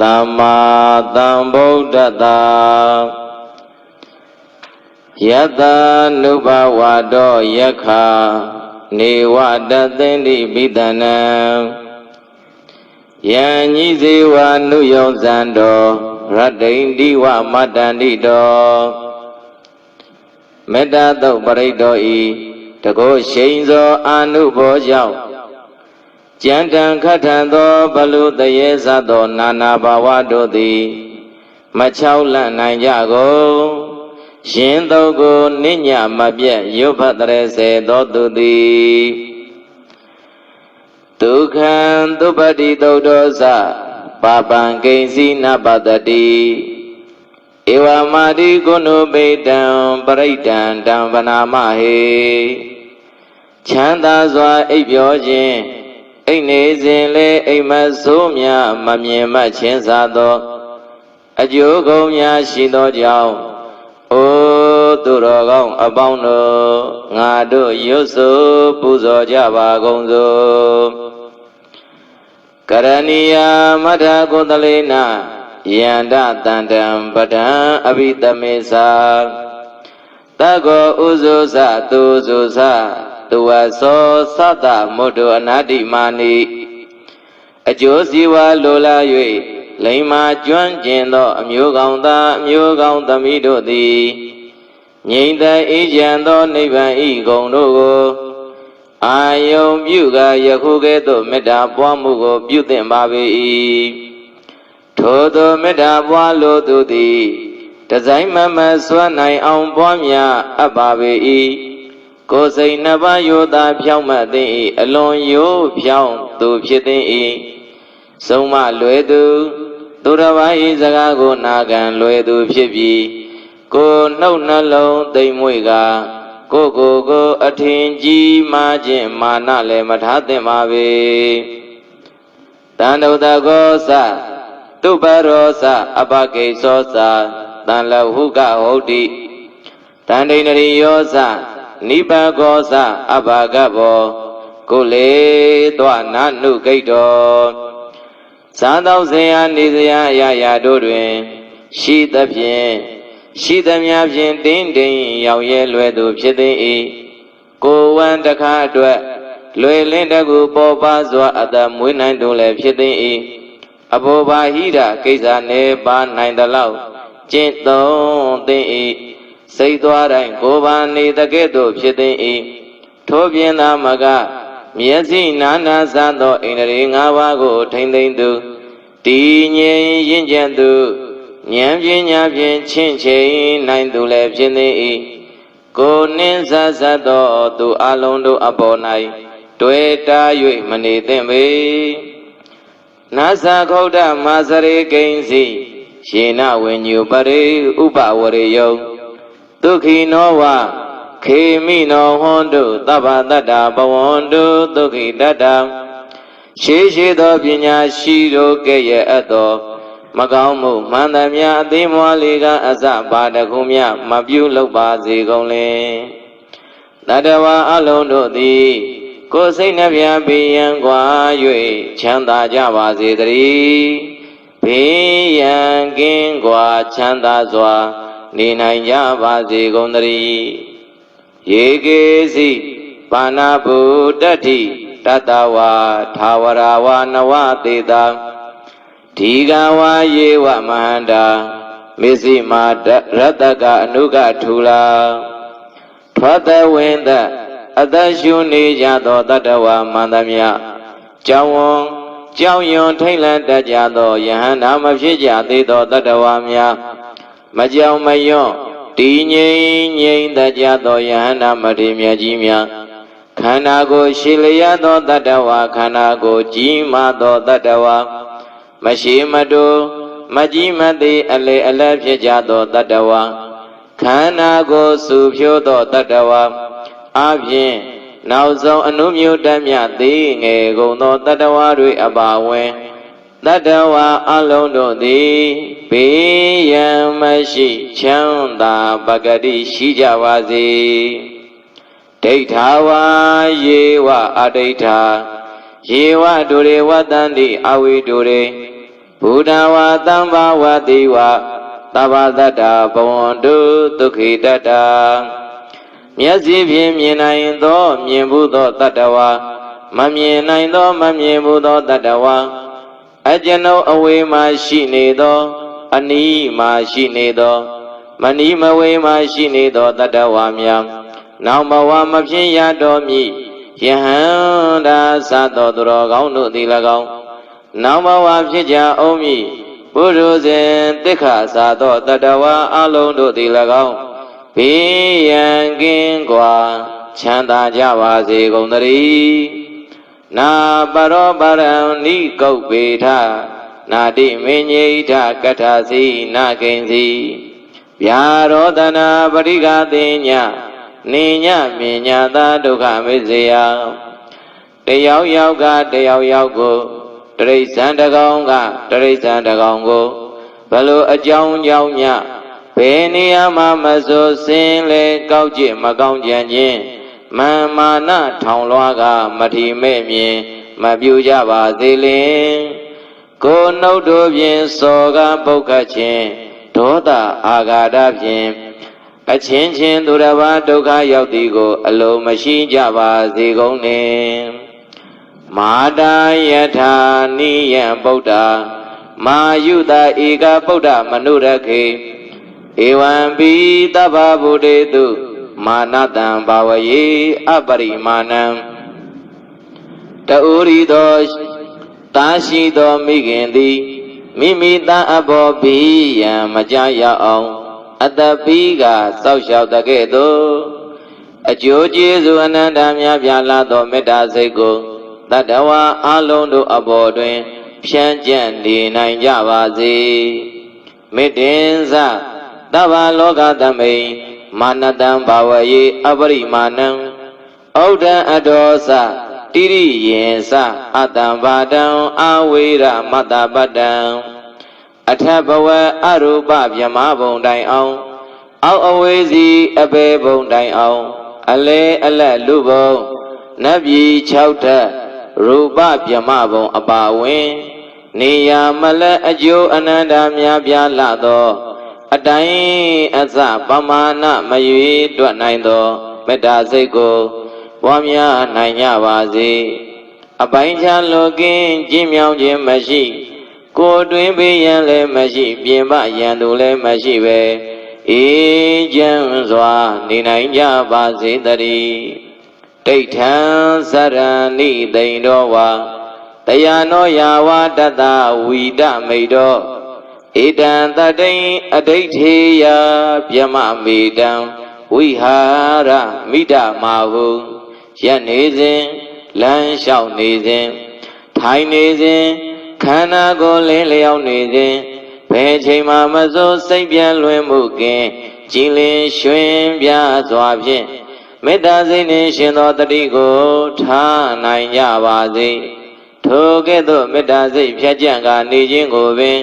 သမ္မာသမ္ဗုဒ္ဓတ္တယတနုဘဝတောယက္ခာနေဝတသင်္တိပိတနံယံညီဇေဝနုယောဇံတောရတ္တိန္တိဝမတ္တန္တိတောမေတ္တာတုတ်ပရိတ္တောဤတကောရှိန်သောအာနုဘောကြောင့် ကြံတံခတ်ထံသောဘလုတရေဇသော နာနာဘာဝတို့သည် မချောက်လန့်နိုင်ကြကုန်ရှင်သောကိုနိညာမပြတ်ရုပ်ဖတ်တရေစေသောသူသည်ဒုက္ခံသုပတိသုတ်တော်သပါပံကိဉ္စီနပတတိဧဝမာတိကုဏုပေတံပရိဒံတံဗနာမဟေချမ်းသာစွာအိပ်ပျော်ခြင်း အိတ်နေစဉ်လေအိမ်မဆိုးများမမြင်မှချင်းစားသောအကျိုးကုန်များရှိသောကြောင့်အိုသူတော်ကောင်းအပေါင်းတို့ငါတို့ရွတ်ဆိုပူဇော်ကြပါကုန်စို့ကရဏီယာမထကုသလေနယန္တတန္တံပဒံအဘိတမေသာတကောဥဇုဇသူဇုဇ သူဝသောသတ္တမုဒ္ဒအနာတိမာနိအကျိုးစီဝါလိုလား၍လိမ္မာကျွမ်းကျင်သော အမျိုးကောင်းသားအမျိုးကောင်းသမီးတို့သည်ငြိမ့်သက်အေးချမ်းသောနိဗ္ဗာန်ဤဂုံတို့ကိုအာယုံပြုကယခုကဲ့သို့မေတ္တာပွားမှုကို ပြုသင့်ပါ၏ထိုသောမေတ္တာပွားလိုသူသည်တစိုင်းမမစွမ်းနိုင်အောင်ပွားများအပ်ပါ၏ ကိုယ်စိတ်နှစ်ပါးယောသာဖြောင်းမှတ်သည်၏အလွန်ယိုးဖြောင်းသူဖြစ်သည်၏ဆုံးမလွယ်သူသူတစ်ပါး၏စကားကိုနာခံလွယ်သူဖြစ်ပြီးကိုယ်နှုတ်နှလုံးသိမ်မွေ့ကကိုယ်ကိုယ်ကိုအထင်ကြီးမားခြင်းမာနလည်းမထားသင့်ပါပေတန်တုတကောသတုပရောသအပကိသောသတန်လဟုကဟုတ်တိတန်ဒိန္ဒရိယောသ နိဗ္ဗာကောသအဘာကဘောကိုလေသောနာနုကိတ္တောသာသောဇေယနေဇယအရာရာတို့တွင် ရှိသဖြင့်ရှိသမျှဖြင့်တင်းတင်းရောက်ရဲလွယ်သူဖြစ်သည်၏ကိုဝံတခါအတွက်လွယ်လင်းတကူပေါ်ပါစွာအတမွေးနိုင်တို့လည်းဖြစ်သည်၏အဘောဘာဟိတာကိစ္စနေပါနိုင်သလောက်ကျင့်သုံးသည်၏ စိတ်သွားတိုင်းကိုယ်ပါနေတကဲ့သို့ဖြစ်သည်၏ထို့ပြင်သာမကမျက်စိနာနာစသောအိန္ဒြေ၅ပါးကို ထိမ့်သိမ့်သူတည်ငြိမ်ရင့်ကျက်သူဉာဏ်ပညာဖြင့်ချင့်ချိန်နိုင်သူလည်းဖြစ်နေ၏ကိုနှင်းဆဆသောသူအလုံးတို့အပေါ်၌တွေ့တာ၍မနေသင့်ပေနာသခုဒ္ဓမာစရေကိဉ္စီယေနဝိညုပရိဥပဝရေယုံ ဒုက္ခိနောဝခေမိနောဟွန်တုသဗ္ဗတတ္တဘဝန္တုဒုက္ခိတတ္တရှိရှိသောပညာရှိတို့ကဲ့ရဲ့အပ်သောမကောင်းမှုမှန်သမျှအသိမွားလေးကအစပါတခုမြမပြုလုပ်ပါစေကုန်လေတတဝအလုံးတို့သည် ကိုယ်စိတ်နှပြဘေးရန်ကွာ၍ချမ်းသာကြပါစေတည်းဘေးရန်ကင်းကွာချမ်းသာစွာ နေနိုင်ကြပါစေကုန်တည်းယေကေစီပါဏဗုတ္တိတတဝါသာဝရဝနဝတေတာဒီကဝါယေဝမဟန္တာမေစီမာရတကအနုကထူလာထွက်သဝင်းသအသက်ရှုနေကြသောတတဝါမန္တမြကြောင်းဝံကြောင်းယွန်ထိတ်လန့်တတ်ကြသောယဟန္တာမဖြစ်ကြသေးသောတတဝါများ မကြောင်မယွန့်တည်ငြိမ်ငြိမ်တတ်ကြသောယဟန္တာမထေမြတ်ကြီးများခန္ဓာကိုယ်ရှိလျက်သောတတဝါခန္ဓာကိုယ်ကြီးမာသောတတဝါမရှိမတူမကြီးမသေးအလေအလတ်ဖြစ်ကြသောတတ္တဝါခန္ဓာကိုယ်စုဖြိုးသောတတ္တဝါအပြင်နောက်ဆုံးအနုမျိုးတတ်မြသေးငယ်ကုန်သောတတ္တဝါတွေအပါဝင် တတ္တဝါအလုံးတို့သည်ဘေးရန်မရှိချမ်းသာပဂတိရှိကြပါစေဒိဋ္ဌာဝါယေဝအဒိဋ္ဌာယေဝဒုရေဝတန္တိအဝိဒုရေဘုဒ္ဓဝါတံဘာဝတိဝသဗ္ဗတတ္တာဘဝန္တုဒုက္ခိတတ္တာမျက်စိဖြင့်မြင်နိုင်သော မြင်ဘူးသောတတ္တဝါမမြင်နိုင်သောမမြင်ဘူးသောတတ္တဝါ အကျွန်ုပ်အဝေးမှရှိနေသော အနီးမှရှိနေသော မနီးမဝေးမှရှိနေသောတတ္တဝါများနောက်ဘဝမဖြစ်ရတော်မူယဟန္တာသသောသူတော်ကောင်းတို့သည်၎င်းနောက်ဘဝဖြစ်ကြအောင်မည်ပုရုဇဉ်တိခါသာသောတတဝါအလုံးတို့သည်၎င်းဘေးရန်ကင်းကွာချမ်းသာကြပါစေကုန်သတည်း နာပရောပရံနိကုတ်ပေထနာတိမင်းညိထကထာစီနာကိဉ္စီဗျာရောတနာပရိကတိညနေညမြညာသာဒုက္ခမေစေယတယောက်ယောက်ကတယောက်ယောက်ကိုတရိษံတကောင်ကတရိษံတကောင်ကိုဘလို့အကြောင်းကြောင့်ညဘယ်နေရာမှာမစိုးစင်းလဲကောက်ကြည့်မကောင်းကြံခြင်း မန်မာနထောင်လွှားကမထီမဲ့မြင်မပြူကြပါသေးလင်ကိုနှုတ်တို့ဖြင့်စောကပုတ်ခတ်ခြင်းဒေါသအာဃာတဖြင့်အချင်းချင်းသူတစ်ပါးဒုက္ခရောက်သည်ကို အလုံးမရှိကြပါစေကုန်နှင့်မာတာယထာနိယံဗုဒ္ဓမာယုတာဧကဗုဒ္ဓမနုရခေဧဝံပိသဗ္ဗဗုဒေတု မာနတံဘာဝယေအပရိမာဏံတူရီသောတာရှိသောမိခင်သည်မိမိသားအဘောဘီယံမကြရအောင်အတပိကစောက်ရှောက်တကဲ့သို့အကျိုးကျေးဇူးအနန္တများပြားလာသောမေတ္တာစိတ်ကိုတတ္တဝါအလုံးတို့အပေါ်တွင် ဖြန့်ကျက်နေနိုင်ကြပါစေမေတ္တင်စသဗ္ဗလောကသမိန် မာနတံဘာဝယေအပရိမာဏံဩဒံအဒောစတိရိယေစအတ္တံဘာတံအာဝေရမတ္တပတ္တံအထဘဝအရူပမြမဘုံတိုင်အောင်အောက်အဝေးစီအပေဘုံတိုင်အောင် အလဲအလက်လူဘုံနတ်ပြည်6ထက်ရူပမြမဘုံအပါဝင် နေယာမလက်အကျိုးအနန္တများပြားလာသော အတိုင်းအစပမာဏမရွေတွက်နိုင်သောမေတ္တာစိတ်ကိုပွားများနိုင်ကြပါစေအပိုင်းခြားလောကင်းကြည်မြောင်ခြင်းမရှိ ကိုတွင်ပေးရန်လည်းမရှိ ပြင်ပရန်သူလည်းမရှိပဲအေးချမ်းစွာနေနိုင်ကြပါစေတည်းတိဋ္ဌံသရဏိသိန်တော်ဝါတရားနောယာဝတတဝီဒမိတော ဣတံတတိန်အဋိဋ္ဌေယပြမမေတံဝိဟာရမိဒမာဟုရက်နေစဉ်လမ်းလျှောက်နေစဉ်ထိုင်နေစဉ်ခန္ဓာကိုယ်လင်းလျောက်နေစဉ်ဘယ်ချိန်မှမစိုးစိတ်ပြန်လွင်မှုကင်းကြည်လင်ရွှင်ပြစွာဖြင့်မေတ္တာစိတ်နှင့်ရှင်သောတတိကိုထားနိုင်ကြပါစေထိုကဲ့သို့မေတ္တာစိတ်ဖြတ်ကြံကနေခြင်းကိုပင်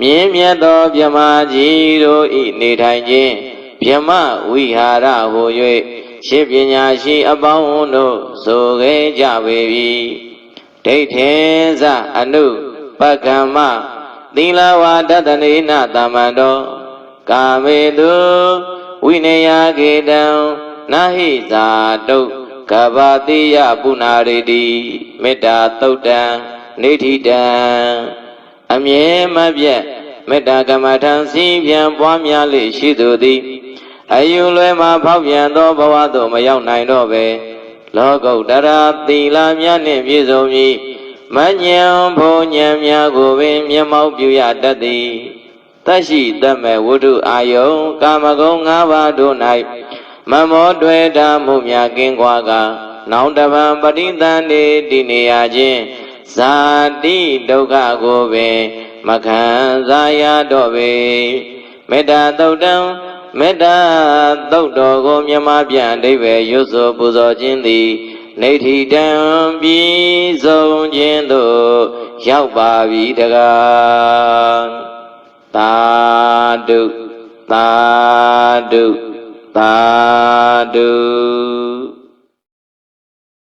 မြင်းမြတ်သောမြမကြီးတို့ဤနေထိုင်ခြင်းမြမဝိဟာရဟူ၍ရှင်းပညာရှိအပေါင်းတို့ဆိုခဲ့ကြပေပြီဒိဋ္ဌိသအနုပကမ္မသီလဝါဒတနေနတမန္တောကာမေတုဝိနယကေတံနာဟိဇာတုကဘာတိယပုနာရေတိမေတ္တာသုတ်တံနေဋ္ဌိတံ အမြဲမပြတ်မေတ္တာကမ္မထံစီပြန်ပွားများလေရှိသူသည်အယူလွယ်မှာဖောက်ပြန်သောဘဝသို့မရောက်နိုင်တော့ပဲလောကုတ္တရာသီလများနှင့်ပြည့်စုံပြီးမညံဘုံညံများကိုပင်မျက်မှောက်ပြုရတတ်သည်တရှိတမဲ့ဝိတုအာယုံကာမဂုဏ်၅ပါးတို့၌မမောတွေ့တာမှုများကင်းကွာက နောင်တပံပဋိသန္ဓေတည်နေရခြင်း ဇာတိဒုက္ခကိုပင်မမခံစားရတော့ပေမေတ္တာသုတ်တံမေတ္တာသုတ်တော်ကိုမြမပြန်အဓိပ္ပာယ်ရွတ်ဆိုပူဇော်ခြင်းသည်နေထီတံပြီးဆုံးခြင်းသို့ရောက်ပါပြီတကားသာဓုသာဓုသာဓု